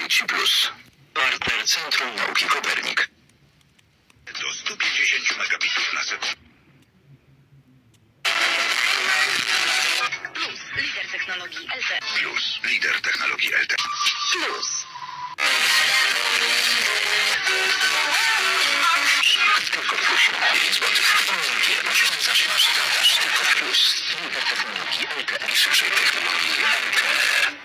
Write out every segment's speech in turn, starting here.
Sieci Plus. Partner Centrum Nauki Kopernik. Do 150 megabitów na sekundę. Plus, lider technologii LTE. Plus. Lider technologii LTE. Plus. Tylko w plusie. 5 zł. OMG. Oszczędzasz masz zadasz. Tylko w plus. Lider technologii LTE. Szybszej technologii LTE.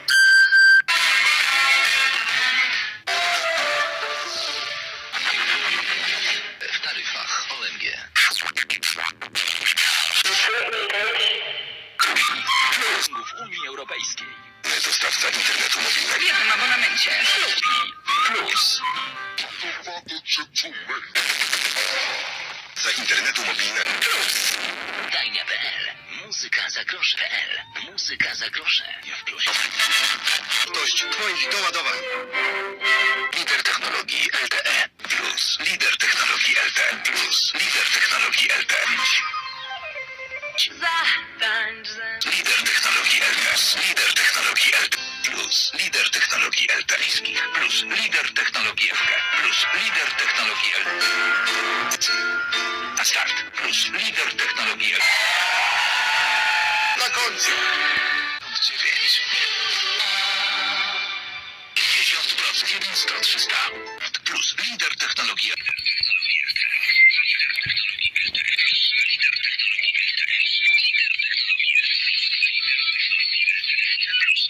Europejskiej. Dostawca internetu W mobilnego. jednym abonamencie. Plus. Plus. Za internetu mobilnego. Dajnia.pl. Muzyka za grosze.pl. Muzyka za grosze. Nie w plusie. Dość twoich doładowań. Lider technologii LTE. Plus. Lider technologii LTE. Plus. Lider technologii LTE. Zatańcz ze Lider technologii LTE. Lider technologii LTE. Plus. Lider technologii. Bliskich. Plus. Lider technologii LTE. Plus. Lider technologii LTE. Na start. Plus. Lider technologii LTE. Na końcu. 9. 50% 1 100 300. Plus. Lider technologii LTE. Plus.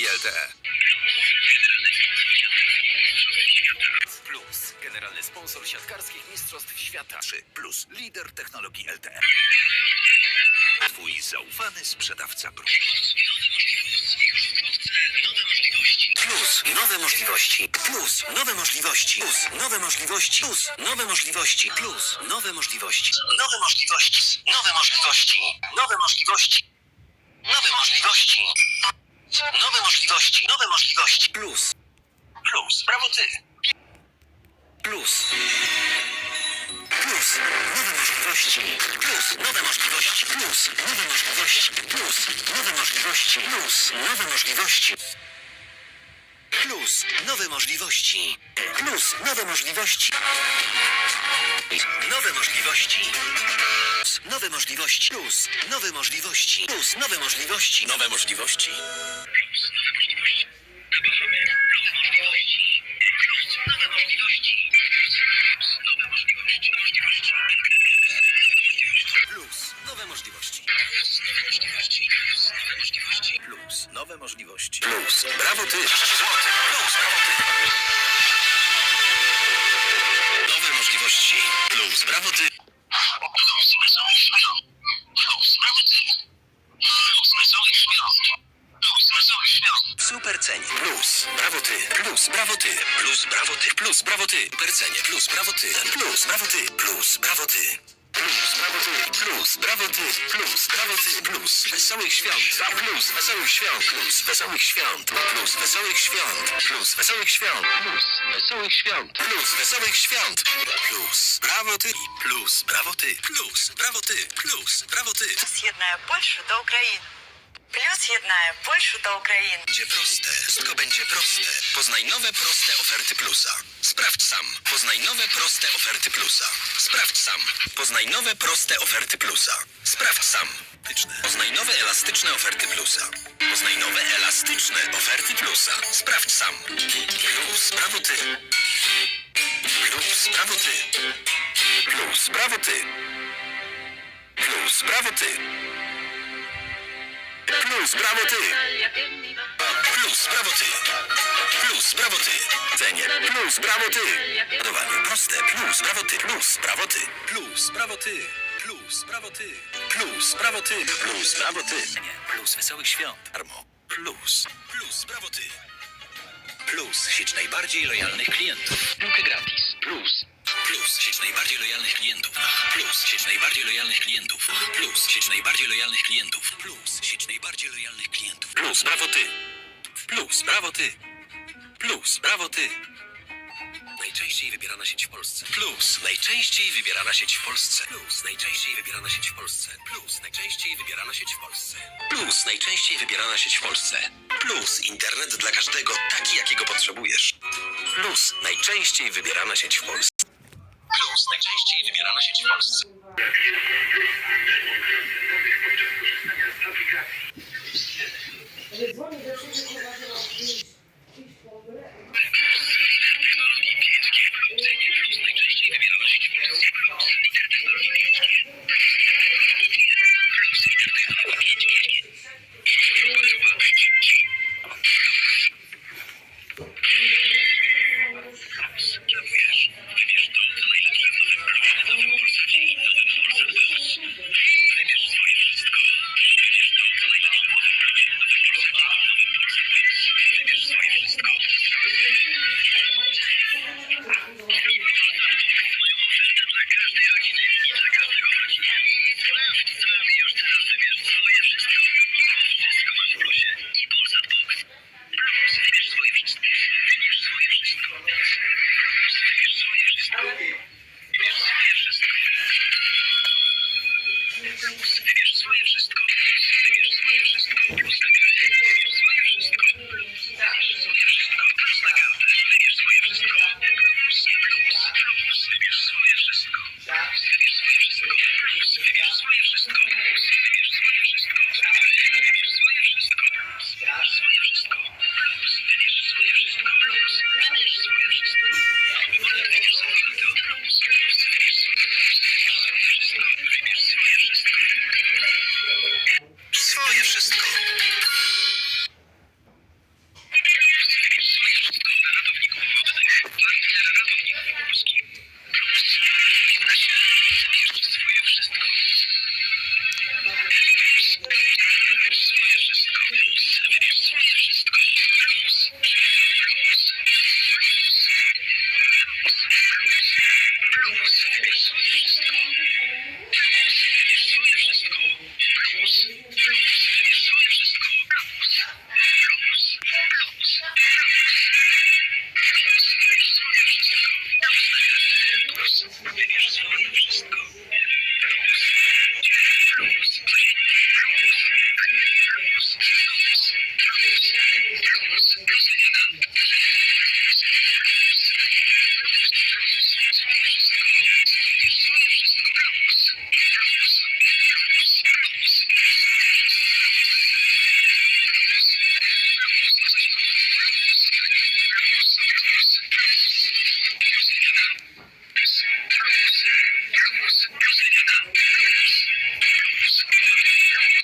Technologii LTE. Plus, generalny sponsor siatkarskich mistrzostw świata. 3. Plus. Lider technologii LTE. Twój zaufany sprzedawca. Plus, nowe możliwości. Plus, nowe możliwości. Plus, nowe możliwości. Plus, nowe możliwości. Plus, nowe możliwości. Nowe możliwości. Nowe możliwości. Nowe możliwości. Nowe możliwości. Nowe możliwości. Nowe możliwości. Plus. Plus. Brawo ty. Plus. Plus. Nowe możliwości. Plus. Nowe możliwości. Plus. Nowe możliwości. Plus. Nowe możliwości. Plus. Nowe możliwości. Plus, nowe możliwości. Plus, nowe możliwości. Nowe możliwości. Plus, Nowe możliwości. Plus, nowe możliwości. Plus, nowe możliwości. Nowe możliwości. Plus, nowe możliwości. Plus, nowe możliwości. Plus, brawo ty. Złoty. Plus, brawo ty. Nowe możliwości. Plus, brawo ty. Plus, wesołych świąt. Plus, brawo ty. Plus, wesołych świąt. Plus, wesołych świąt. Super cenie Plus, brawo ty. Plus, brawo ty. Plus, brawo ty. Plus, brawo ty. Super cenie. Plus, brawo ty. Plus, brawo ty. Plus, brawo ty. Plus, brawo ty, plus, brawo ty, plus, brawo ty, plus, wesołych świąt, plus, wesołych świąt, plus, wesołych świąt, plus, wesołych świąt, plus, wesołych świąt, plus, wesołych świąt, plus, wesołych świąt, plus, brawo ty, plus, brawo ty, plus, brawo ty, plus, brawo ty. З'єднає Польщу та Україну. Плюс єднає Польщу та Україну. Będzie proste, wszystko będzie proste. Poznaj nowe proste oferty plusa. Sprawdź sam. Poznaj nowe proste oferty plusa. Sprawdź sam. Poznaj nowe proste oferty plusa. Sprawdź sam. Poznaj nowe elastyczne oferty plusa. Poznaj nowe elastyczne oferty plusa. Sprawdź sam. Plus, brawo ty. Plus, brawo ty. Plus, brawo ty. Plus, brawo ty. Plus, brawo ty. Plus, brawo ty. Plus, brawo ty. Cenie. Plus, brawo ty. Ładowanie proste. Plus, brawo ty. Plus, brawo ty. Plus, brawo ty. Plus, brawo ty. Plus, brawo ty. Plus, brawo ty. Nie, plus wesołych świąt. Darmo. Plus. Plus, brawo ty. Plus, sieć najbardziej lojalnych klientów. Nukę gratis. Plus. Plus, sieć najbardziej lojalnych klientów. Plus, sieć najbardziej lojalnych klientów. Plus, sieć najbardziej lojalnych klientów. Plus, sieć najbardziej lojalnych klientów. Plus, brawo ty. Plus, brawo ty. Plus, brawo ty. Najczęściej wybierana sieć w Polsce. Plus, najczęściej wybierana sieć w Polsce. Plus, najczęściej wybierana sieć w Polsce. Plus, najczęściej wybierana sieć w Polsce. Plus, najczęściej wybierana sieć w Polsce. Plus, internet dla każdego, taki jakiego potrzebujesz. Plus, najczęściej wybierana sieć w Polsce. Plus, najczęściej wybierana sieć w Polsce. Swoje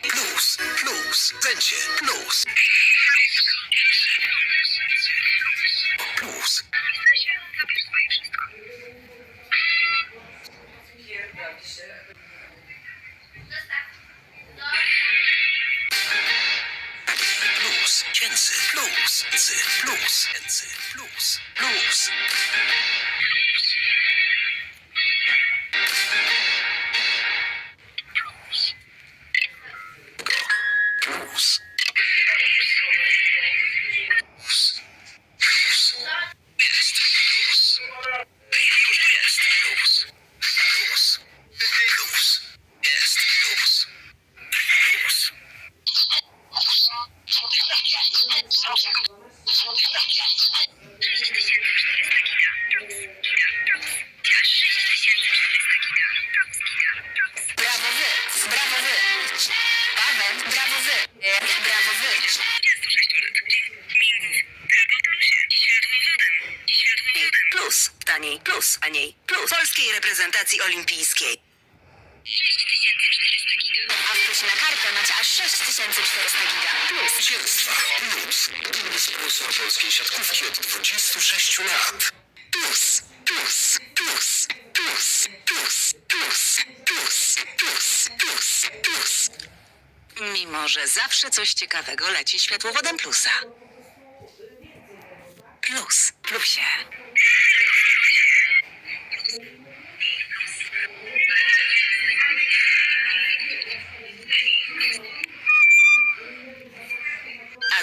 Plus, plus, będzie plus. Plus, cięcy, plus, cy, Plus, taniej, plus, a niej, plus. Polskiej reprezentacji olimpijskiej. A w się na kartę, macie aż 6400 giga. Plus. Zwycięstwa Plus. Dumny sponsor polskiej siatkówki od 26 lat. Plus, plus, plus, plus, plus, plus, plus, plus, plus, plus. Mimo, że zawsze coś ciekawego leci światłowodem plusa. Plus, plusie.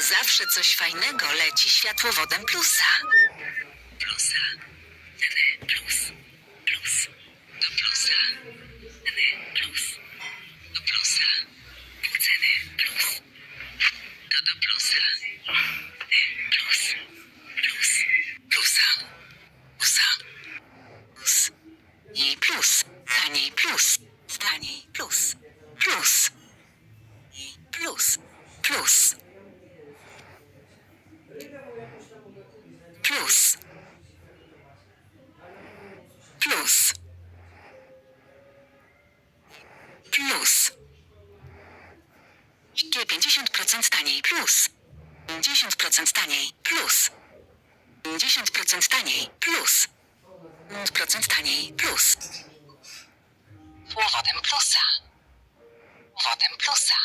Zawsze coś fajnego leci światłowodem plusa. Plusa. Plus. Plus. Do plusa. Plus. Do plusa. Ceny plus. To do plusa. Plus. Plus. Plusa. Plusa. Plus. I plus. Taniej plus. Taniej plus. Plus. I. Plus. Plus. 10% taniej plus. 10% taniej plus. 10% taniej plus. 10% taniej plus. Powodem plusa. Powodem plusa.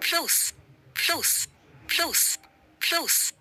Plus. Plus. Plus. Plus. plus.